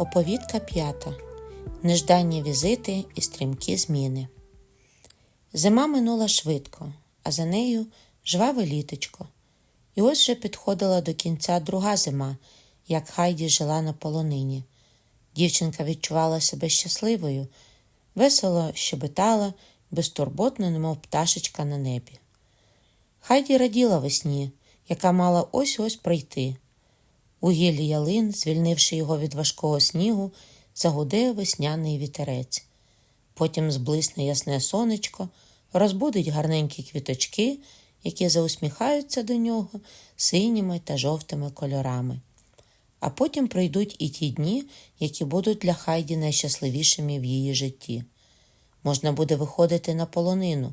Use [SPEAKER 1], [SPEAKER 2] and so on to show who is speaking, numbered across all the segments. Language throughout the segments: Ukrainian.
[SPEAKER 1] Оповідка п'ята. Нежданні візити і стрімкі зміни. Зима минула швидко, а за нею жваве літочко. І ось вже підходила до кінця друга зима, як Хайді жила на полонині. Дівчинка відчувала себе щасливою, весело щебетала, безтурботно, немов пташечка на небі. Хайді раділа весні, яка мала ось ось прийти. У гіллі ялин, звільнивши його від важкого снігу, загуде весняний вітерець. Потім зблисне ясне сонечко, розбудить гарненькі квіточки, які заусміхаються до нього синіми та жовтими кольорами. А потім прийдуть і ті дні, які будуть для Хайді найщасливішими в її житті. Можна буде виходити на полонину.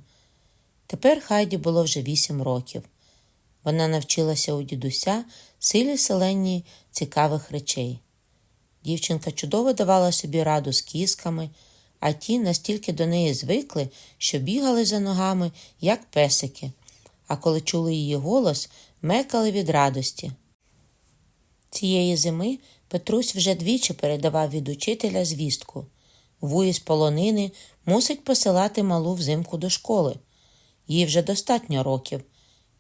[SPEAKER 1] Тепер Хайді було вже вісім років. Вона навчилася у дідуся силі селенні цікавих речей. Дівчинка чудово давала собі раду з кісками, а ті настільки до неї звикли, що бігали за ногами, як песики, а коли чули її голос, мекали від радості. Цієї зими Петрусь вже двічі передавав від учителя звістку. Вуї з полонини мусить посилати малу взимку до школи. Їй вже достатньо років.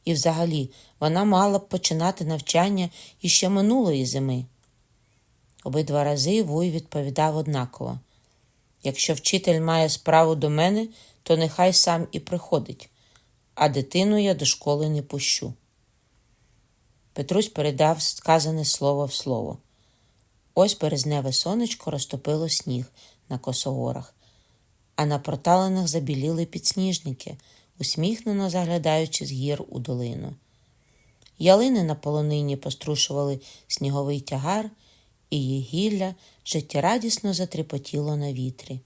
[SPEAKER 1] І взагалі вона мала б починати навчання іще минулої зими. Обидва рази Вуй відповідав однаково якщо вчитель має справу до мене, то нехай сам і приходить, а дитину я до школи не пущу. Петрусь передав сказане слово в слово. Ось березневе сонечко розтопило сніг на косогорах, а на проталинах забіліли підсніжники усміхнено заглядаючи з гір у долину. Ялини на полонині пострушували сніговий тягар, і її гілля життєрадісно затріпотіло на вітрі.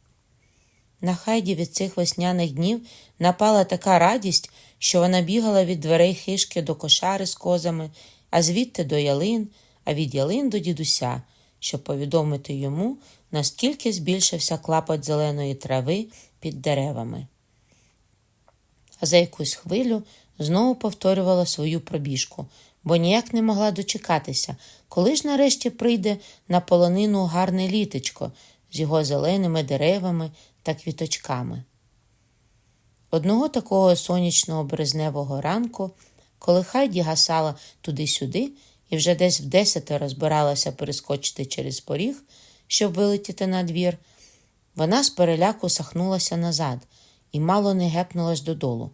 [SPEAKER 1] На хайді від цих весняних днів напала така радість, що вона бігала від дверей хишки до кошари з козами, а звідти до ялин, а від ялин до дідуся, щоб повідомити йому, наскільки збільшився клапоть зеленої трави під деревами а за якусь хвилю знову повторювала свою пробіжку, бо ніяк не могла дочекатися, коли ж нарешті прийде на полонину гарне літечко з його зеленими деревами та квіточками. Одного такого сонячного березневого ранку, коли Хайді гасала туди-сюди і вже десь в десяте розбиралася перескочити через поріг, щоб вилетіти на двір, вона з переляку сахнулася назад і мало не гепнулась додолу.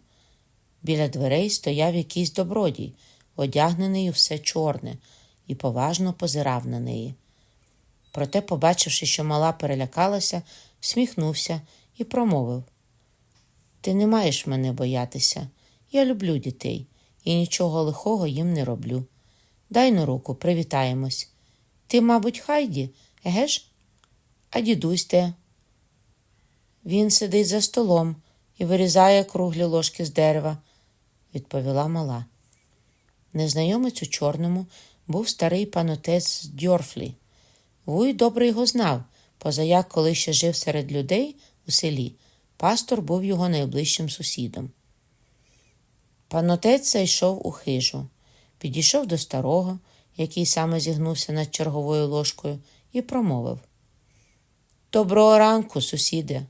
[SPEAKER 1] Біля дверей стояв якийсь добродій, одягнений у все чорне, і поважно позирав на неї. Проте, побачивши, що мала перелякалася, всміхнувся і промовив: Ти не маєш мене боятися. Я люблю дітей і нічого лихого їм не роблю. Дай на руку, привітаємось. Ти, мабуть, хайді, еге ж? А дідусь де? Він сидить за столом і вирізає круглі ложки з дерева, відповіла мала. Незнайомець у чорному був старий панотець Дьорфлі. Вуй добре його знав, позаяк, коли ще жив серед людей у селі, пастор був його найближчим сусідом. Панотець зайшов у хижу, підійшов до старого, який саме зігнувся над черговою ложкою, і промовив Доброго ранку, сусіде.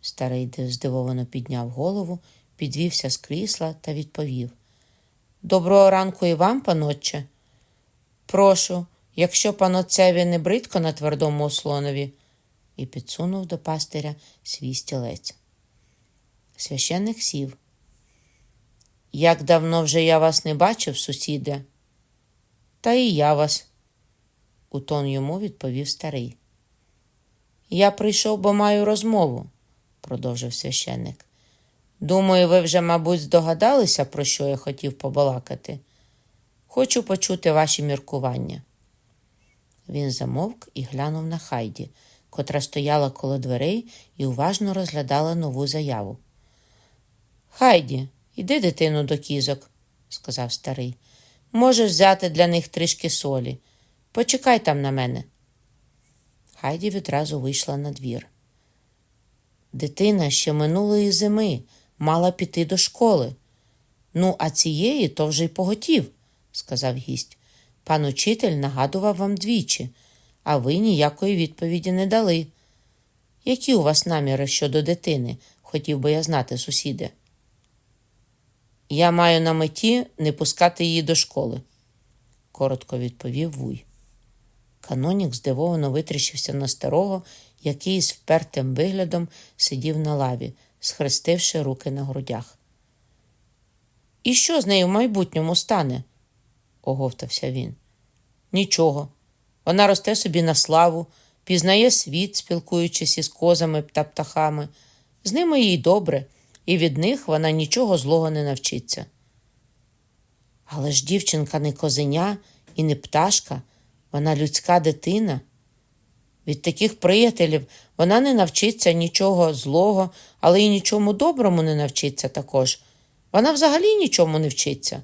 [SPEAKER 1] Старий здивовано підняв голову, підвівся з крісла та відповів Доброго ранку і вам, панотче. Прошу, якщо панотцеві не бридко на твердому ослонові, і підсунув до пастиря свій стілець. Священник сів. Як давно вже я вас не бачив, сусіде? Та і я вас, у тон йому відповів старий. Я прийшов, бо маю розмову продовжив священник. Думаю, ви вже, мабуть, здогадалися, про що я хотів побалакати. Хочу почути ваші міркування. Він замовк і глянув на Хайді, котра стояла коло дверей і уважно розглядала нову заяву. Хайді, іди дитину до кізок, сказав старий. Можеш взяти для них трішки солі. Почекай там на мене. Хайді відразу вийшла на двір. Дитина ще минулої зими мала піти до школи. Ну, а цієї то вже й поготів, сказав гість. Пан учитель нагадував вам двічі, а ви ніякої відповіді не дали. Які у вас наміри щодо дитини? хотів би я знати, сусіде. Я маю на меті не пускати її до школи, коротко відповів Вуй. Канонік здивовано витріщився на старого, який з впертим виглядом сидів на лаві, схрестивши руки на грудях. І що з нею в майбутньому стане? оговтався він. Нічого. Вона росте собі на славу, пізнає світ, спілкуючись із козами та птахами. З ними їй добре, і від них вона нічого злого не навчиться. Але ж дівчинка не козеня і не пташка, вона людська дитина. Від таких приятелів вона не навчиться нічого злого, але й нічому доброму не навчиться також. Вона взагалі нічому не вчиться.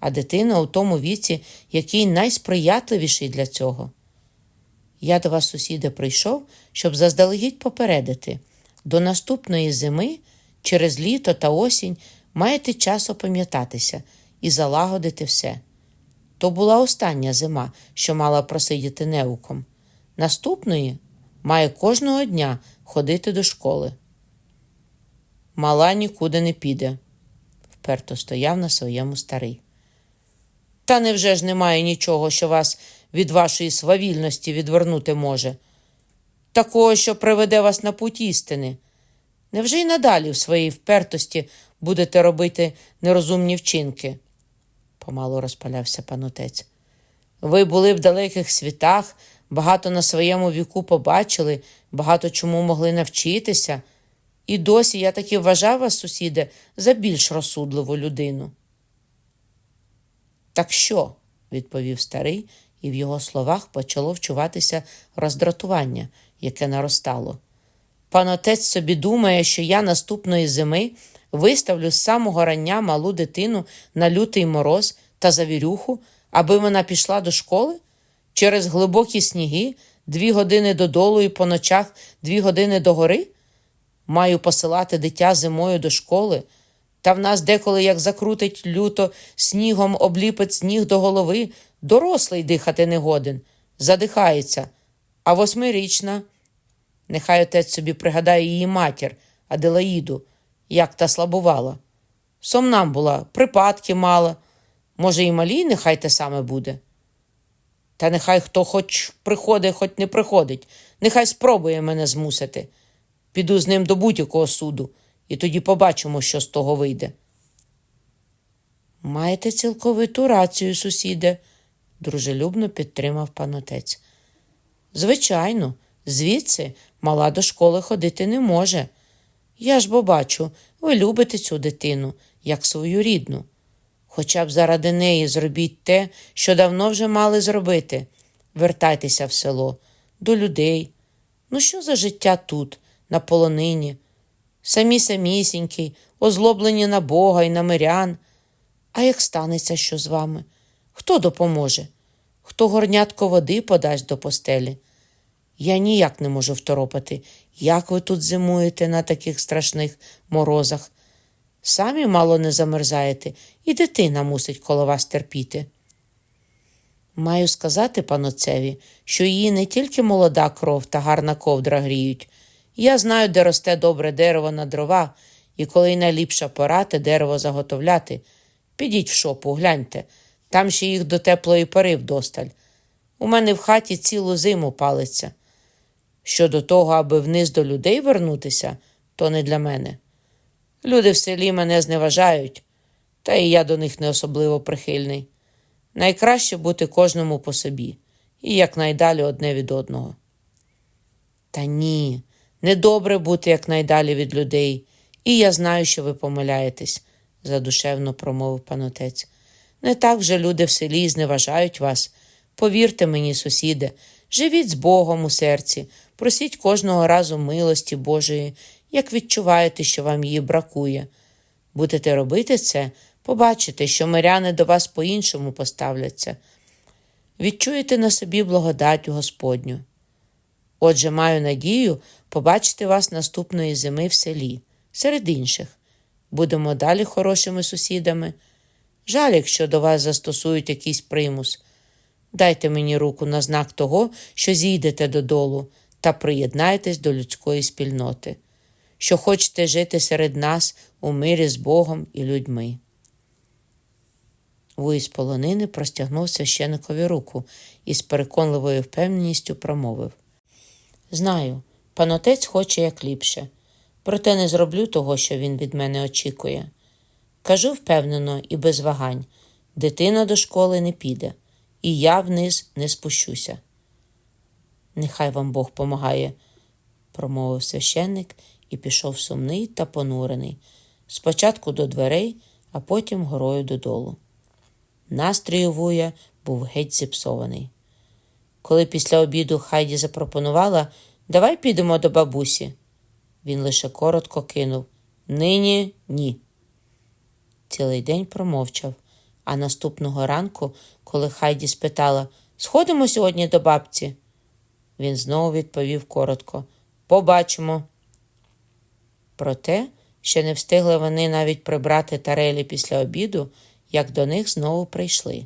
[SPEAKER 1] А дитина у тому віці, який найсприятливіший для цього. Я до вас, сусіде, прийшов, щоб заздалегідь попередити. До наступної зими, через літо та осінь, маєте час опам'ятатися і залагодити все. То була остання зима, що мала просидіти неуком. Наступної має кожного дня ходити до школи. Мала нікуди не піде, вперто стояв на своєму старий. Та невже ж немає нічого, що вас від вашої свавільності відвернути може? Такого, що приведе вас на путь істини. Невже й надалі в своїй впертості будете робити нерозумні вчинки? помало розпалявся панотець. Ви були в далеких світах, багато на своєму віку побачили, багато чому могли навчитися, і досі я таки вважав вас, сусіде, за більш розсудливу людину. Так що? відповів старий, і в його словах почало вчуватися роздратування, яке наростало. Пан отець собі думає, що я наступної зими виставлю з самого рання малу дитину на лютий мороз та завірюху, аби вона пішла до школи? Через глибокі сніги, дві години додолу і по ночах дві години догори? Маю посилати дитя зимою до школи, та в нас деколи, як закрутить люто, снігом обліпить сніг до голови, дорослий дихати не годен, задихається, а восьмирічна. Нехай отець собі пригадає її матір, Аделаїду, як та слабувала. Сомнам була, припадки мала. Може, і малій нехай те саме буде. Та нехай хто хоч приходить, хоч не приходить, нехай спробує мене змусити. Піду з ним до будь-якого суду, і тоді побачимо, що з того вийде. Маєте цілковиту рацію, сусіде, дружелюбно підтримав панотець. Звичайно, звідси мала до школи ходити не може. Я ж бо бачу, ви любите цю дитину, як свою рідну. Хоча б заради неї зробіть те, що давно вже мали зробити. Вертайтеся в село, до людей. Ну, що за життя тут, на полонині? Самі самісінькі, озлоблені на Бога і на мирян. А як станеться що з вами? Хто допоможе? Хто горнятко води подасть до постелі? Я ніяк не можу второпати, як ви тут зимуєте на таких страшних морозах. Самі мало не замерзаєте, і дитина мусить коло вас терпіти. Маю сказати паноцеві, що її не тільки молода кров та гарна ковдра гріють. Я знаю, де росте добре дерево на дрова, і коли й найліпша пора те дерево заготовляти. Підіть в шопу, гляньте, там ще їх до теплої пори вдосталь. У мене в хаті цілу зиму палиться. Щодо того, аби вниз до людей вернутися, то не для мене. Люди в селі мене зневажають, та і я до них не особливо прихильний. Найкраще бути кожному по собі і якнайдалі одне від одного. Та ні, недобре бути якнайдалі від людей, і я знаю, що ви помиляєтесь, задушевно промовив панотець. Не так вже люди в селі зневажають вас. Повірте мені, сусіде, живіть з Богом у серці, просіть кожного разу милості Божої, як відчуваєте, що вам її бракує. Будете робити це, побачите, що миряни до вас по-іншому поставляться. Відчуєте на собі благодать Господню. Отже, маю надію побачити вас наступної зими в селі, серед інших. Будемо далі хорошими сусідами. Жаль, якщо до вас застосують якийсь примус. Дайте мені руку на знак того, що зійдете додолу та приєднайтесь до людської спільноти, що хочете жити серед нас у мирі з Богом і людьми. Вуй з полонини простягнув священикові руку і з переконливою впевненістю промовив Знаю, панотець хоче як ліпше, проте не зроблю того, що він від мене очікує. Кажу впевнено і без вагань дитина до школи не піде, і я вниз не спущуся. Нехай вам Бог помагає, промовив священник і пішов сумний та понурений, спочатку до дверей, а потім горою додолу. Настрій у вуя був геть зіпсований. Коли після обіду Хайді запропонувала Давай підемо до бабусі, він лише коротко кинув Нині ні. Цілий день промовчав, а наступного ранку, коли Хайді спитала Сходимо сьогодні до бабці, він знову відповів коротко Побачимо. Проте ще не встигли вони навіть прибрати тарелі після обіду, як до них знову прийшли.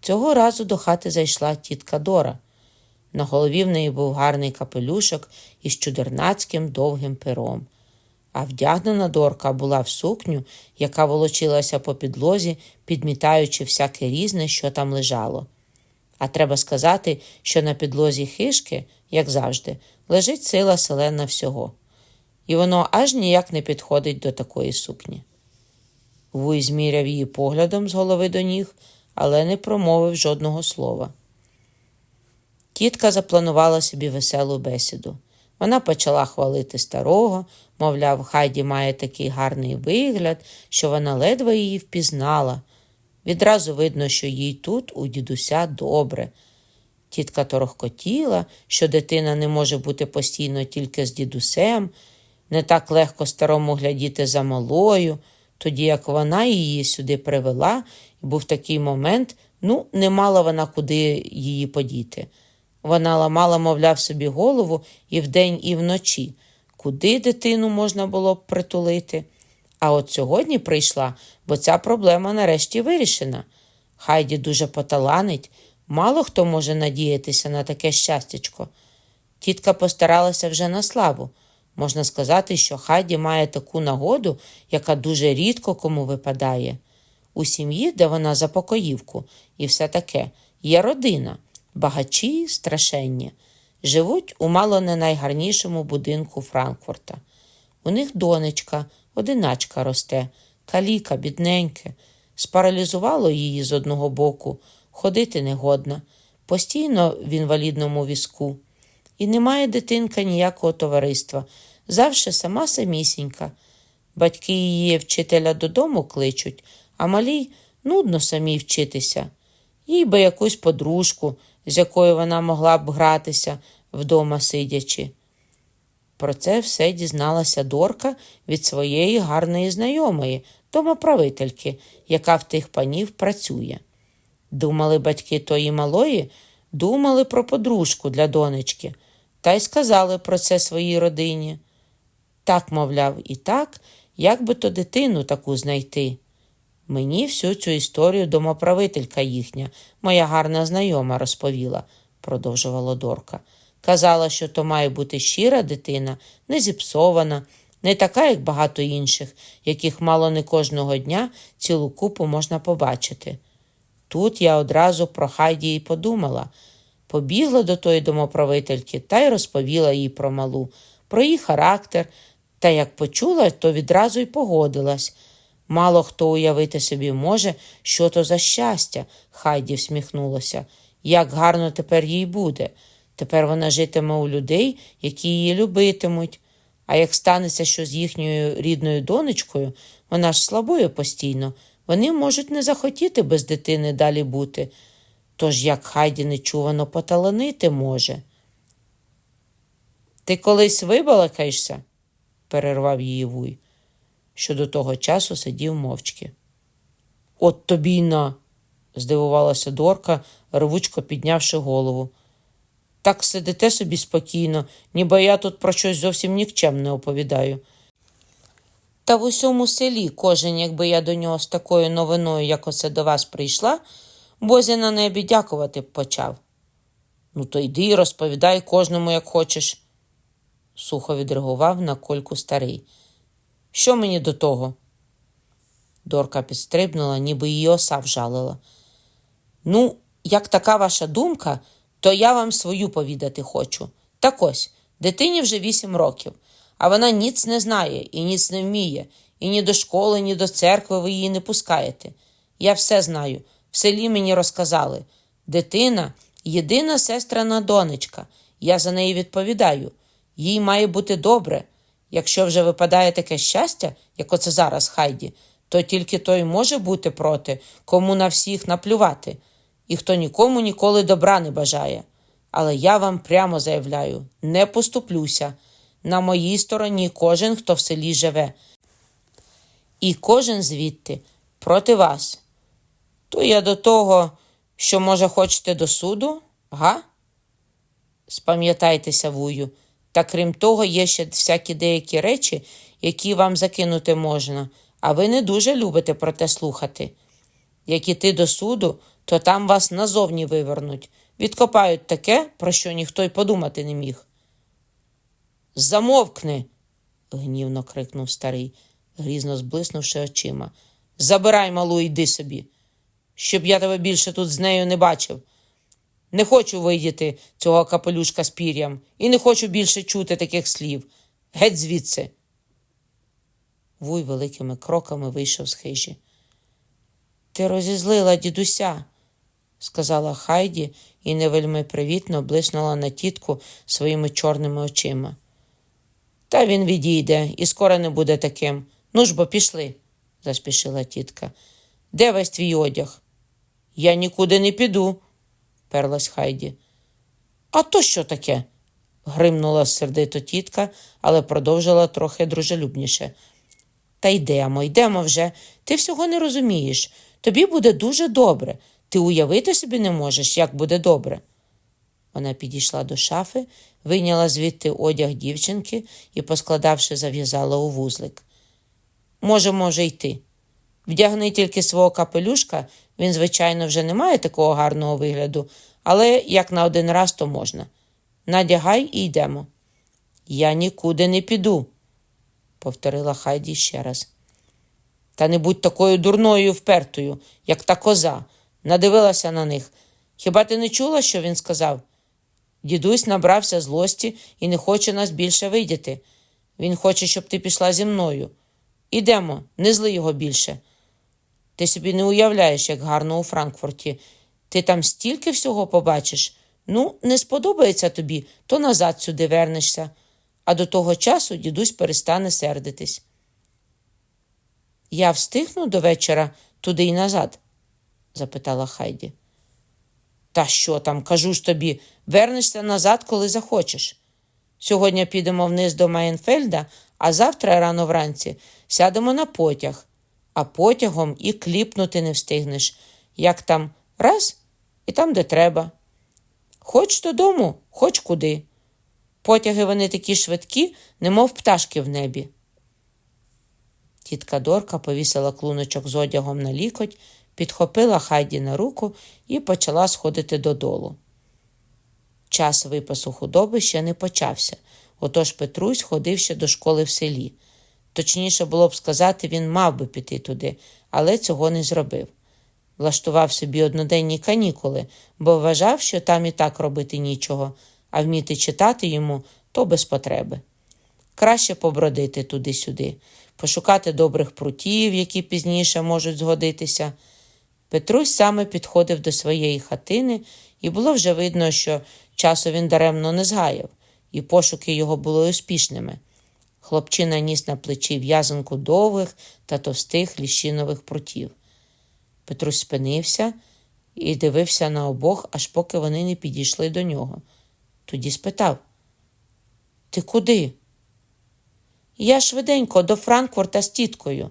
[SPEAKER 1] Цього разу до хати зайшла тітка Дора. На голові в неї був гарний капелюшок із чудернацьким довгим пером. А вдягнена дорка була в сукню, яка волочилася по підлозі, підмітаючи всяке різне, що там лежало. А треба сказати, що на підлозі хишки, як завжди, лежить сила селена всього, і воно аж ніяк не підходить до такої сукні. Вуй зміряв її поглядом з голови до ніг, але не промовив жодного слова. Тітка запланувала собі веселу бесіду. Вона почала хвалити старого, мовляв, Хайді має такий гарний вигляд, що вона ледве її впізнала. Відразу видно, що їй тут у дідуся добре. Тітка торохкотіла, що дитина не може бути постійно тільки з дідусем, не так легко старому глядіти за малою, тоді як вона її сюди привела, і був такий момент, ну, не мала вона куди її подіти. Вона ламала, мовляв, собі голову і вдень, і вночі, куди дитину можна було б притулити. А от сьогодні прийшла, бо ця проблема нарешті вирішена. Хайді дуже поталанить, мало хто може надіятися на таке щастячко. Тітка постаралася вже на славу. Можна сказати, що Хайді має таку нагоду, яка дуже рідко кому випадає. У сім'ї, де вона за покоївку, і все таке, є родина. Багачі страшенні, живуть у мало не найгарнішому будинку Франкфурта. У них донечка, одиначка росте, каліка, бідненьке, спаралізувало її з одного боку, ходити негодна, постійно в інвалідному візку. І немає дитинка ніякого товариства, завше сама самісінька. Батьки її вчителя додому кличуть, а малій нудно самій вчитися. Їй би якусь подружку, з якою вона могла б гратися вдома сидячи. Про це все дізналася Дорка від своєї гарної знайомої, домоправительки, яка в тих панів працює. Думали батьки тої малої, думали про подружку для донечки, та й сказали про це своїй родині. Так, мовляв, і так, як би то дитину таку знайти. Мені всю цю історію домоправителька їхня, моя гарна знайома, розповіла, продовжувала Дорка. Казала, що то має бути щира дитина, не зіпсована, не така, як багато інших, яких мало не кожного дня цілу купу можна побачити. Тут я одразу про Хайді й подумала. Побігла до тої домоправительки та й розповіла їй про малу, про її характер, та як почула, то відразу й погодилась. Мало хто уявити собі може, що то за щастя, Хайді всміхнулося. Як гарно тепер їй буде. Тепер вона житиме у людей, які її любитимуть. А як станеться що з їхньою рідною донечкою, вона ж слабою постійно, вони можуть не захотіти без дитини далі бути. Тож як Хайді нечувано поталанити може. Ти колись вибалакаєшся? Перервав її вуй що до того часу сидів мовчки. От тобі й на, здивувалася Дорка, рвучко піднявши голову. Так сидите собі спокійно, ніби я тут про щось зовсім нікчемне оповідаю. Та в усьому селі кожен, якби я до нього з такою новиною, як оце до вас прийшла, Бозі на небі дякувати б почав. Ну, то йди і розповідай кожному, як хочеш, сухо відреагував на кольку старий. Що мені до того? Дорка підстрибнула, ніби її оса вжалила. Ну, як така ваша думка, то я вам свою повідати хочу. Так ось, дитині вже вісім років, а вона ніц не знає і ніц не вміє, і ні до школи, ні до церкви ви її не пускаєте. Я все знаю, в селі мені розказали. Дитина єдина сестрана донечка. Я за неї відповідаю. Їй має бути добре. Якщо вже випадає таке щастя, як оце зараз Хайді, то тільки той може бути проти, кому на всіх наплювати, і хто нікому ніколи добра не бажає. Але я вам прямо заявляю: не поступлюся. На моїй стороні кожен, хто в селі живе. І кожен звідти проти вас. То я до того, що, може, хочете до суду, га? Спам'ятайтеся, вую. Та крім того, є ще всякі деякі речі, які вам закинути можна, а ви не дуже любите про те слухати. Як іти до суду, то там вас назовні вивернуть, відкопають таке, про що ніхто й подумати не міг. Замовкни. гнівно крикнув старий, грізно зблиснувши очима. Забирай, малу, йди собі, щоб я тебе більше тут з нею не бачив. Не хочу видіти цього капелюшка з пір'ям і не хочу більше чути таких слів. Геть звідси. Вуй великими кроками вийшов з хижі. Ти розізлила дідуся, сказала Хайді і не вельми привітно блиснула на тітку своїми чорними очима. Та він відійде і скоро не буде таким. Ну ж бо пішли, заспішила тітка. Де весь твій одяг? Я нікуди не піду, перлась Хайді. А то що таке? гримнула сердито тітка, але продовжила трохи дружелюбніше. Та йдемо, йдемо вже. Ти всього не розумієш. Тобі буде дуже добре. Ти уявити собі не можеш, як буде добре. Вона підійшла до шафи, вийняла звідти одяг дівчинки і, поскладавши, зав'язала у вузлик. Можемо вже йти. Вдягни тільки свого капелюшка, він, звичайно, вже не має такого гарного вигляду, але як на один раз, то можна. Надягай і йдемо. Я нікуди не піду, повторила Хайді ще раз. Та не будь такою дурною впертою, як та коза, надивилася на них. Хіба ти не чула, що він сказав? Дідусь набрався злості і не хоче нас більше видіти. Він хоче, щоб ти пішла зі мною. Ідемо, не зли його більше. Ти собі не уявляєш, як гарно у Франкфурті. Ти там стільки всього побачиш. Ну, не сподобається тобі, то назад сюди вернешся, а до того часу дідусь перестане сердитись. Я встигну до вечора туди й назад? запитала Хайді. Та що там, кажу ж тобі, вернешся назад, коли захочеш. Сьогодні підемо вниз до Майнфельда, а завтра рано вранці сядемо на потяг, а потягом і кліпнути не встигнеш. Як там раз і там, де треба. Хоч додому, хоч куди. Потяги вони такі швидкі, немов пташки в небі. Тітка Дорка повісила клуночок з одягом на лікоть, підхопила Хайді на руку і почала сходити додолу. Час випасу худоби ще не почався, отож Петрусь ходив ще до школи в селі. Точніше було б сказати, він мав би піти туди, але цього не зробив. Влаштував собі одноденні канікули, бо вважав, що там і так робити нічого, а вміти читати йому то без потреби. Краще побродити туди-сюди, пошукати добрих прутів, які пізніше можуть згодитися. Петрусь саме підходив до своєї хатини, і було вже видно, що часу він даремно не згаяв, і пошуки його були успішними. Хлопчина ніс на плечі в'язанку довгих та товстих ліщинових прутів. Петрусь спинився і дивився на обох, аж поки вони не підійшли до нього. Тоді спитав: Ти куди? Я швиденько до Франкфурта з тіткою,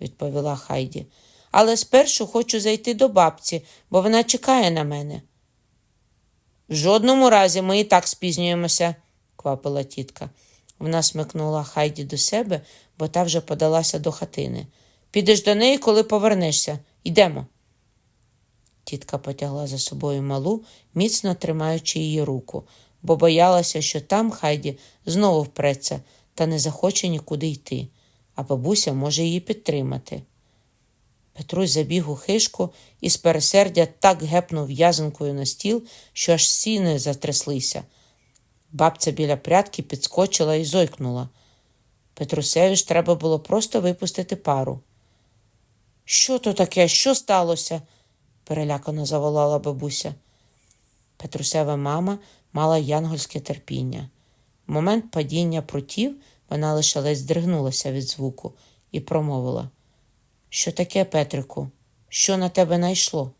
[SPEAKER 1] відповіла Хайді. Але спершу хочу зайти до бабці, бо вона чекає на мене. В жодному разі ми і так спізнюємося, квапила тітка. Вона смикнула Хайді до себе, бо та вже подалася до хатини. Підеш до неї, коли повернешся. Йдемо. Тітка потягла за собою малу, міцно тримаючи її руку, бо боялася, що там Хайді знову впреться та не захоче нікуди йти, а бабуся може її підтримати. Петрусь забіг у хишку і з пересердя так гепнув в'язанкою на стіл, що аж сіни затряслися. Бабця біля прядки підскочила і зойкнула. Петрусеві ж треба було просто випустити пару. Що то таке? Що сталося? перелякано заволала бабуся. Петрусева мама мала янгольське терпіння. В момент падіння прутів вона лише ледь здригнулася від звуку і промовила. Що таке, Петрику? Що на тебе найшло?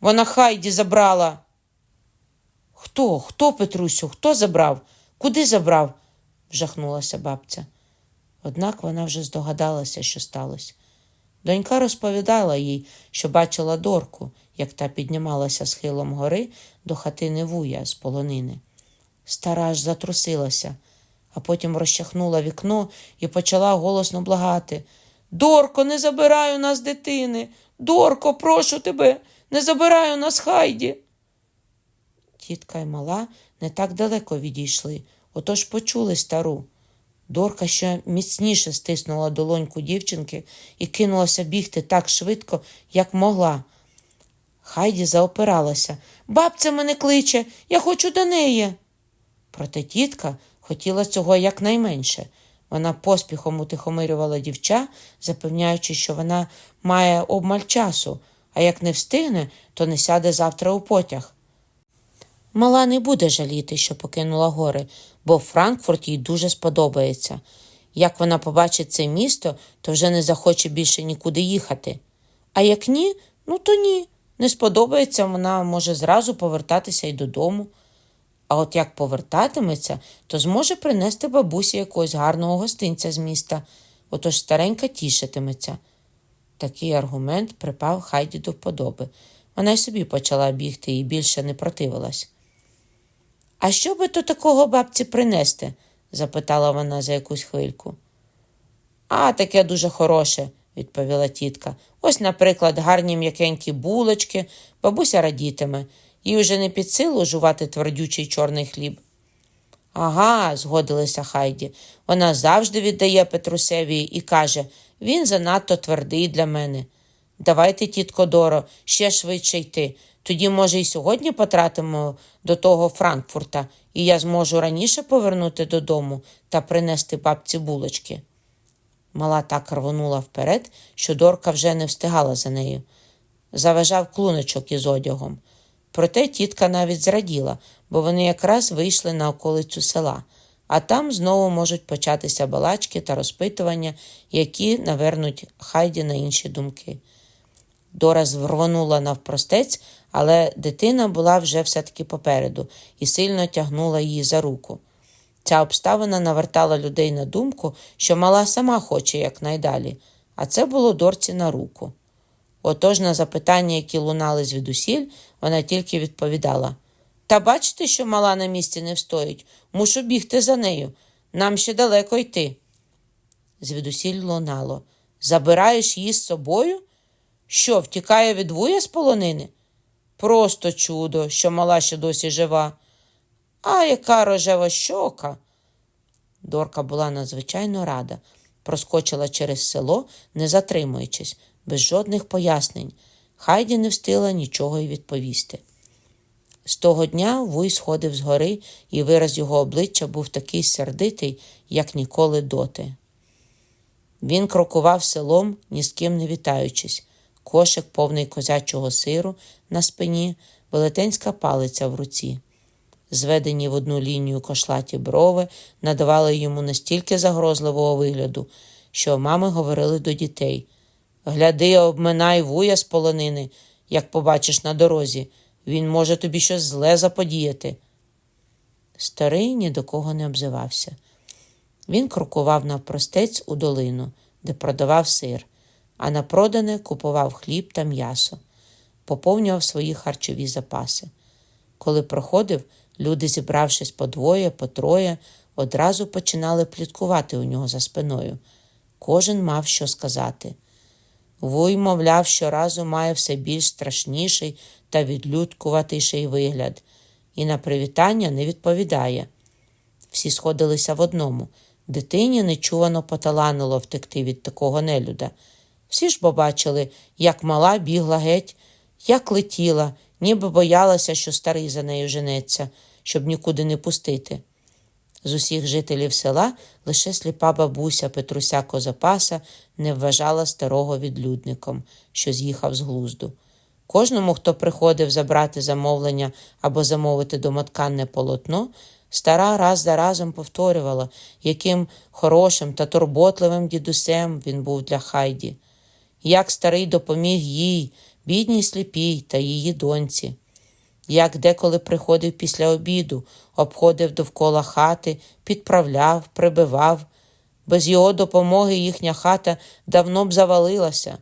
[SPEAKER 1] Вона Хайді забрала. Хто? Хто, Петрусю? Хто забрав? Куди забрав? вжахнулася бабця. Однак вона вже здогадалася, що сталося. Донька розповідала їй, що бачила дорку, як та піднімалася схилом гори до хатини вуя з полонини. Стара аж затрусилася, а потім розчахнула вікно і почала голосно благати. Дорко, не забирай у нас дитини. Дорко, прошу тебе, не забирай у нас хайді. Тітка й мала не так далеко відійшли, отож почули стару. Дорка ще міцніше стиснула долоньку дівчинки і кинулася бігти так швидко, як могла. Хайді заопиралася. Бабця мене кличе, я хочу до неї. Проте тітка хотіла цього якнайменше. Вона поспіхом утихомирювала дівча, запевняючи, що вона має обмаль часу, а як не встигне, то не сяде завтра у потяг. Мала не буде жаліти, що покинула гори, бо Франкфурт їй дуже сподобається. Як вона побачить це місто, то вже не захоче більше нікуди їхати. А як ні, ну то ні. Не сподобається, вона може зразу повертатися й додому. А от як повертатиметься, то зможе принести бабусі якогось гарного гостинця з міста, отож старенька тішитиметься. Такий аргумент припав Хайді до вподоби. Вона й собі почала бігти і більше не противилась. А що би то такого бабці принести? запитала вона за якусь хвильку. А таке дуже хороше, відповіла тітка. Ось, наприклад, гарні м'якенькі булочки, бабуся радітиме, їй уже не під силу жувати твердючий чорний хліб. Ага, згодилася Хайді. Вона завжди віддає Петрусеві і каже він занадто твердий для мене. Давайте, тітко Доро, ще швидше йти. Тоді, може, і сьогодні потратимо до того Франкфурта, і я зможу раніше повернути додому та принести бабці булочки. Мала так рвонула вперед, що Дорка вже не встигала за нею. Заважав клуночок із одягом. Проте тітка навіть зраділа, бо вони якраз вийшли на околицю села, а там знову можуть початися балачки та розпитування, які навернуть Хайді на інші думки. Дора зрвонула навпростець, але дитина була вже все-таки попереду і сильно тягнула її за руку. Ця обставина навертала людей на думку, що мала сама хоче якнайдалі, а це було дорці на руку. Отож на запитання, які лунали звідусіль, вона тільки відповідала Та бачите, що мала на місці не встоїть, мушу бігти за нею. Нам ще далеко йти. Звідусіль лунало. Забираєш її з собою? Що, втікає від вуя з полонини? Просто чудо, що мала ще досі жива. А яка рожева щока. Дорка була надзвичайно рада, проскочила через село, не затримуючись, без жодних пояснень. Хайді не встигла нічого й відповісти. З того дня вуй сходив з гори, і вираз його обличчя був такий сердитий, як ніколи доти. Він крокував селом, ні з ким не вітаючись, кошик повний козячого сиру на спині, велетенська палиця в руці. Зведені в одну лінію кошлаті брови надавали йому настільки загрозливого вигляду, що мами говорили до дітей Гляди, обминай вуя з полонини, як побачиш на дорозі. Він може тобі щось зле заподіяти. Старий ні до кого не обзивався. Він крокував навпростець у долину, де продавав сир, а на продане купував хліб та м'ясо, поповнював свої харчові запаси. Коли проходив, люди, зібравшись по двоє, по троє, одразу починали пліткувати у нього за спиною. Кожен мав що сказати. Вуй, мовляв, щоразу має все більш страшніший та відлюдкуватіший вигляд, і на привітання не відповідає. Всі сходилися в одному. Дитині нечувано поталанило втекти від такого нелюда. Всі ж побачили, як мала бігла геть, як летіла, ніби боялася, що старий за нею женеться, щоб нікуди не пустити. З усіх жителів села лише сліпа бабуся Петруся Козапаса не вважала старого відлюдником, що з'їхав з глузду. Кожному, хто приходив забрати замовлення або замовити домотканне полотно, стара раз за разом повторювала, яким хорошим та турботливим дідусем він був для Хайді, як старий допоміг їй, бідній сліпій та її доньці як деколи приходив після обіду, обходив довкола хати, підправляв, прибивав. Без його допомоги їхня хата давно б завалилася.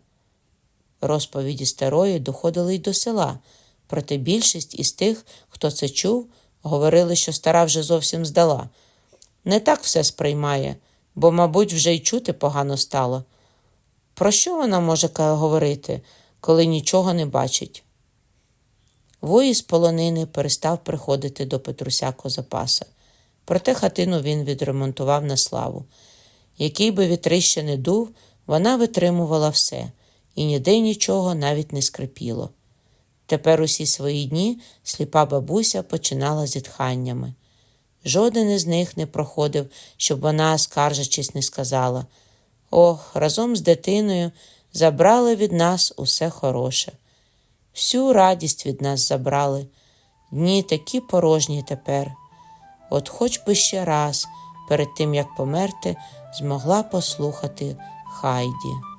[SPEAKER 1] Розповіді старої доходили й до села, проте більшість із тих, хто це чув, говорили, що стара вже зовсім здала. Не так все сприймає, бо, мабуть, вже й чути погано стало. Про що вона може говорити, коли нічого не бачить? Вої з полонини перестав приходити до Петруся Козапаса. Проте хатину він відремонтував на славу. Який би вітрище не дув, вона витримувала все, і ніде нічого навіть не скрипіло. Тепер усі свої дні сліпа бабуся починала зітханнями. Жоден із них не проходив, щоб вона, скаржачись, не сказала Ох, разом з дитиною забрали від нас усе хороше. Всю радість від нас забрали. Дні такі порожні тепер. От хоч би ще раз, перед тим як померти, змогла послухати Хайді.